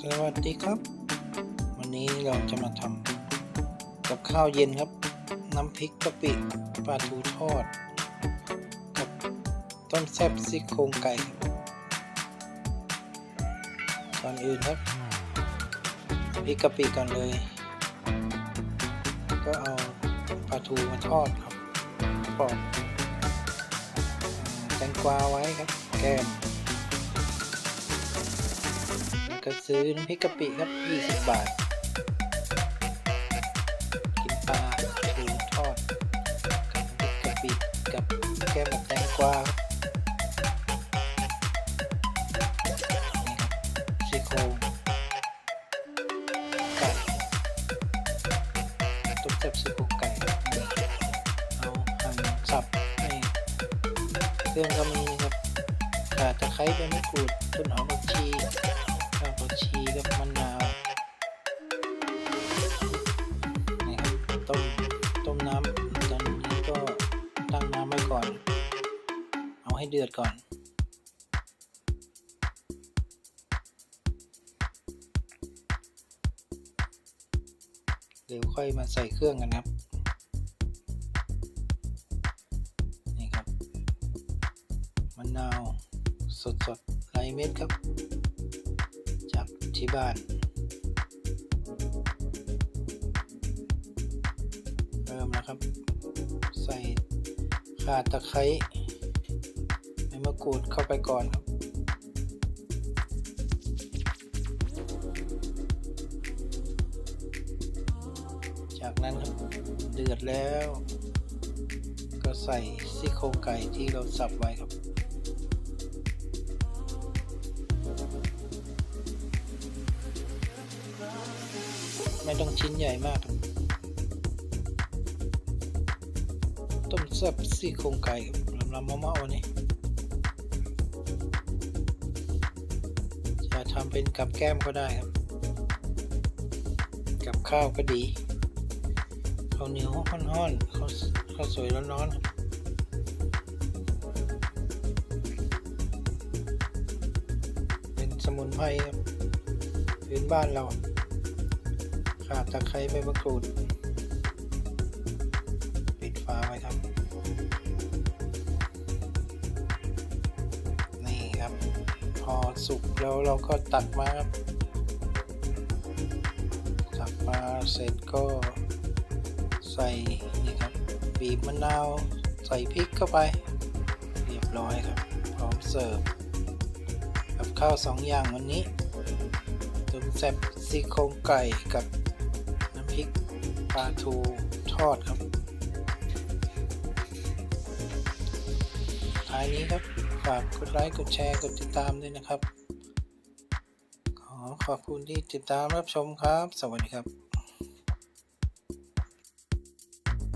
สวัสดีครับ วันนี้เราจะมาทำกับข้าวเย็นครับ น้ำพริกกะปิปลาทูทอด กับต้มแซ่บซี่โครงไก่ก่อนอื่นครับพริกกะปิก่อนเลย ก็เอาปลาทูมาทอดครับปอกแตงกวาไว้ครับ แก้ม ก็ซื้อน้ำพริกกะปิครับ 20 บาท กินปลาทูทอดกับน้ำพริกกะปิกับแก้มกับแตงกวาครับนี่ครับซี่โครงไก่ต้มแซ่บซี่โครงไก่ เอาหั่นสับนี่เครื่องก็มีครับข่าตะไคร้ใบมะกรูดต้นหอมผักชีข้าวผัก ชีกับมะนาวนี่ครับต้มต้มน้ำตอนนี้ก็ตั้งน้ำไว้ก่อน เอาให้เดือดก่อนเดี๋ยวค่อยมาใส่เครื่องกันครับนี่ครับมะนาวสดๆไรเม็ดครับ ที่บ้าน เริ่มแล้วครับ ใส่ข่าตะไคร้ใบมะกรูดเข้าไปก่อนครับจากนั้นครับเดือดแล้ว ก็ใส่ซี่โครงไก่ที่เราสับไว้ครับ ไม่ต้องชิ้นใหญ่มาก ต้มแซ่บซี่โครงไก่ครับลำลำมะม่าวันนี้จะทำเป็นกับแก้มก็ได้ครับ กับข้าวก็ดีข้าวเหนียวห้อนๆข้าวข้าวสวยร้อนๆครับเป็นสมุนไพรครับพื้นบ้านเรา ข่าตะไคร้ใบมะกรูด ปิดฝาไว้ครับ นี่ครับ พอสุกแล้วเราก็ตักมาครับ ตักมาเสร็จก็ใส่นี่ครับ บีบมะนาว ใส่พริกเข้าไป เรียบร้อยครับ พร้อมเสิร์ฟ กับข้าวสองอย่างวันนี้ต้มแซ่บซี่โครงไก่กับ พริกปลาทูทอดครับท้ายนี้ครับฝากกดไลค์กดแชร์กดติดตามด้วยนะครับ ขอขอบคุณที่ติดตามรับชมครับ สวัสดีครับ